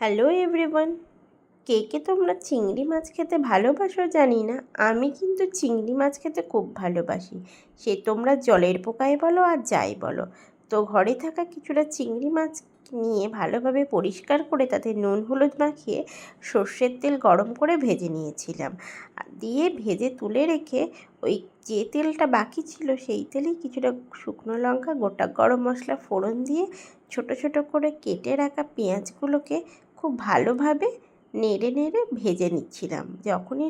Hello everyone কে কে তোমরা চিংড়ি মাছ খেতে ভালোবাসো জানি না। আমি কিন্তু চিংড়ি মাছ খেতে খুব ভালোবাসি। সে তোমরা জলের পোকায় বলো আর যাই বলো। তো ঘরে থাকা কিছুটা চিংড়ি মাছ নিয়ে ভালোভাবে পরিষ্কার করে তাতে নুন, হলুদ মাখিয়ে সর্ষের তেল গরম করে ভেজে নিয়েছিলাম। দিয়ে ভেজে তুলে রেখে ওই যে তেলটা বাকি ছিল সেই তেলেই কিছুটা শুকনো লঙ্কা, গোটা গরম মশলা, ফোড়ন দিয়ে ছোট ছোট করে কেটে রাখা পেঁয়াজগুলোকে খুব ভালোভাবে নেড়ে নেড়ে ভেজে নিচ্ছিলাম। যখনই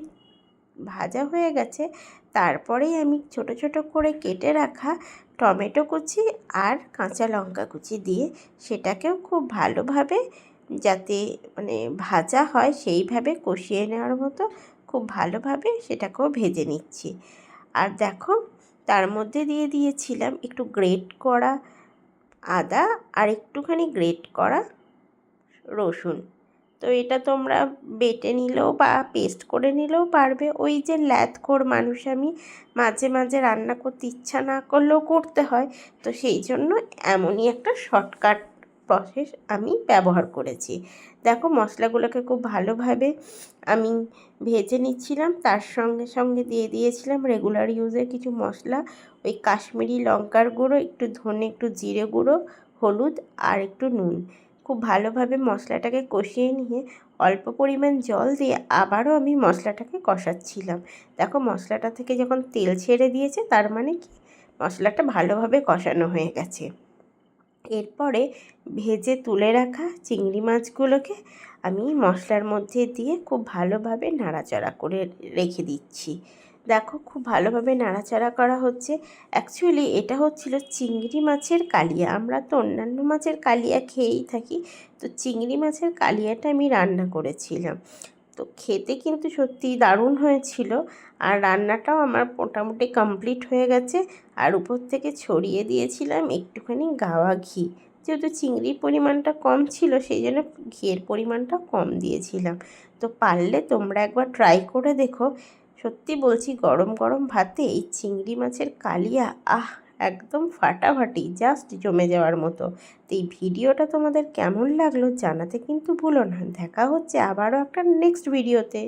ভাজা হয়ে গেছে, তারপরেই আমি ছোট ছোট করে কেটে রাখা টমেটো কুচি আর কাঁচা লঙ্কা কুচি দিয়ে সেটাকেও খুব ভালোভাবে যাতে মানে ভাজা হয় সেইভাবে কষিয়ে নেওয়ার মতো খুব ভালোভাবে সেটাকেও ভেজে নিচ্ছি। আর দেখো, তার মধ্যে দিয়ে দিয়েছিলাম একটু গ্রেট করা আদা আর একটুখানি গ্রেট করা রসুন। তো এটা তোমরা বেটে নিলেও বা পেস্ট করে নিলেও পারবে। ওই যে ল্যাথখোর মানুষ আমি মাঝে মাঝে রান্না করতে ইচ্ছা না করলেও করতে হয়। তো সেই জন্য এমনই একটা শর্টকাট প্রসেস আমি ব্যবহার করেছি। দেখো মশলাগুলোকে খুব ভালোভাবে আমি ভেজে নিচ্ছিলাম। তার সঙ্গে সঙ্গে দিয়ে দিয়েছিলাম রেগুলার ইউজের কিছু মশলা। ওই কাশ্মীরি লঙ্কার গুঁড়ো, একটু ধনে, একটু জিরে গুঁড়ো, হলুদ আর একটু নুন। খুব ভালোভাবে মশলাটাকে কষিয়ে নিয়ে অল্প পরিমাণ জল দিয়ে আবারও আমি মশলাটাকে কষাচ্ছিলাম। দেখো মশলাটা থেকে যখন তেল ছেড়ে দিয়েছে তার মানে কি? মশলাটা ভালোভাবে কষানো হয়ে গেছে। এরপরে ভেজে তুলে রাখা চিংড়ি মাছগুলোকে আমি মশলার মধ্যে দিয়ে খুব ভালোভাবে নাড়াচাড়া করে রেখে দিচ্ছি। দেখো, খুব ভালোভাবে নাড়াচাড়া করা হচ্ছে। অ্যাকচুয়ালি এটা হচ্ছিল চিংড়ি মাছের কালিয়া। আমরা তো অন্যান্য মাছের কালিয়া খেয়েই থাকি। তো চিংড়ি মাছের কালিয়াটা আমি রান্না করেছিলাম। তো খেতে কিন্তু সত্যিই দারুণ হয়েছিল। আর রান্নাটাও আমার মোটামুটি কমপ্লিট হয়ে গেছে। আর উপর থেকে ছড়িয়ে দিয়েছিলাম একটুখানি গাওয়া ঘি। যেহেতু চিংড়ির পরিমাণটা কম ছিল, সেই জন্য ঘিয়ের পরিমাণটা কম দিয়েছিলাম। তো পারলে তোমরা একবার ট্রাই করে দেখো। সত্যি বলছি, গরম গরম ভাতে এই চিংড়ি মাছের কালিয়া, আহ, একদম ফাটাফাটি জাস্ট জমে যাওয়ার মতো। তো এই ভিডিওটা তোমাদের কেমন লাগল জানাতে কিন্তু ভুলো না। দেখা হচ্ছে আবারও একটা নেক্সট ভিডিওতে